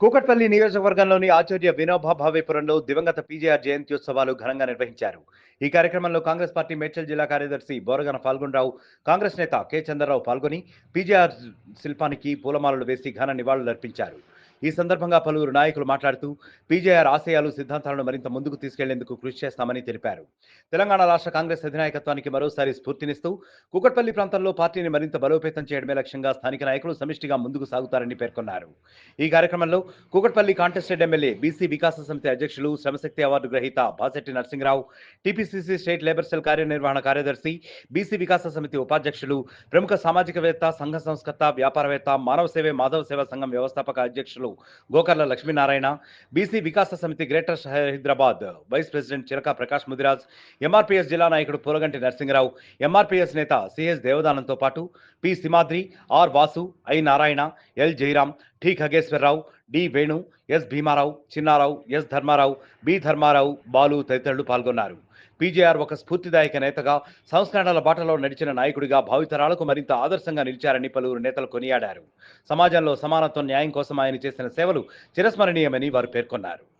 కూకట్పల్లి నియోజకవర్గంలోని ఆచార్య వినోబా భావేపురంలో దివంగత పీజేఆర్ జయంత్యోత్సవాలు ఘనంగా నిర్వహించారు. ఈ కార్యక్రమంలో కాంగ్రెస్ పార్టీ మేడ్చల్ జిల్లా కార్యదర్శి బోరగన ఫాల్గుండరావు కాంగ్రెస్ నేత కె చంద్రరావు పాల్గొని పీజేఆర్ శిల్పానికి పూలమాలలు వేసి ఘన నివాళులర్పించారు. ఈ సందర్భంగా పలువురు నాయకులు మాట్లాడుతూ పీజేఆర్ ఆశయాలు సిద్ధాంతాలను మరింత ముందుకు తీసుకెళ్ళేందుకు కృషి చేస్తామని తెలిపారు. తెలంగాణ రాష్ట్ర కాంగ్రెస్ అధినాయకత్వానికి మరోసారి స్ఫూర్తినిస్తూ కూకట్పల్లి ప్రాంతంలో పార్టీని మరింత బలోపేతం చేయడమే లక్ష్యంగా స్థానిక నాయకులు సమిష్టిగా ముందుకు సాగుతారని పేర్కొన్నారు. ఈ కార్యక్రమంలో Kukatpally contested MLA BC Vikasa Samithi అధ్యక్షులు శ్రమశక్తి అవార్డు గ్రహీత Basetti Narasimharao TPCC state labour cell కార్యనిర్వహణ కార్యదర్శి బీసీ వికాస సమితి ఉపాధ్యక్షులు ప్రముఖ సామాజికవేత్త సంఘ సంస్కర్త వ్యాపారవేత్త మానవ సేవే మాధవ సేవా సంఘం వ్యవస్థాపక అధ్యక్షులు గోకర్ల Lakshminarayana BC Vikasa Samithi greater Hyderabad vice president Chiraka Prakash Mudiraj MRPS జిల్లా నాయకుడు పూలగంటి నరసింహరావు ఎంఆర్పీఎస్ నేత సిఎస్ దేవదానంతో పాటు P Simhadri R Vasu I Narayana L Jayaram T Khageswararao D Venu S Bheemarao Chinnarao S Dharmarao B Dharmarao Balu తదితరులు పాల్గొన్నారు. PJR ఒక స్ఫూర్తిదాయక నేతగా సంస్కరణల బాటలో నడిచిన నాయకుడిగా భావితరాలకు మరింత ఆదర్శంగా నిలిచారని పలువురు నేతలు కొనియాడారు. సమాజంలో సమానత్వం న్యాయం కోసం ఆయన చేసిన సేవలు చిరస్మరణీయమని వారు పేర్కొన్నారు.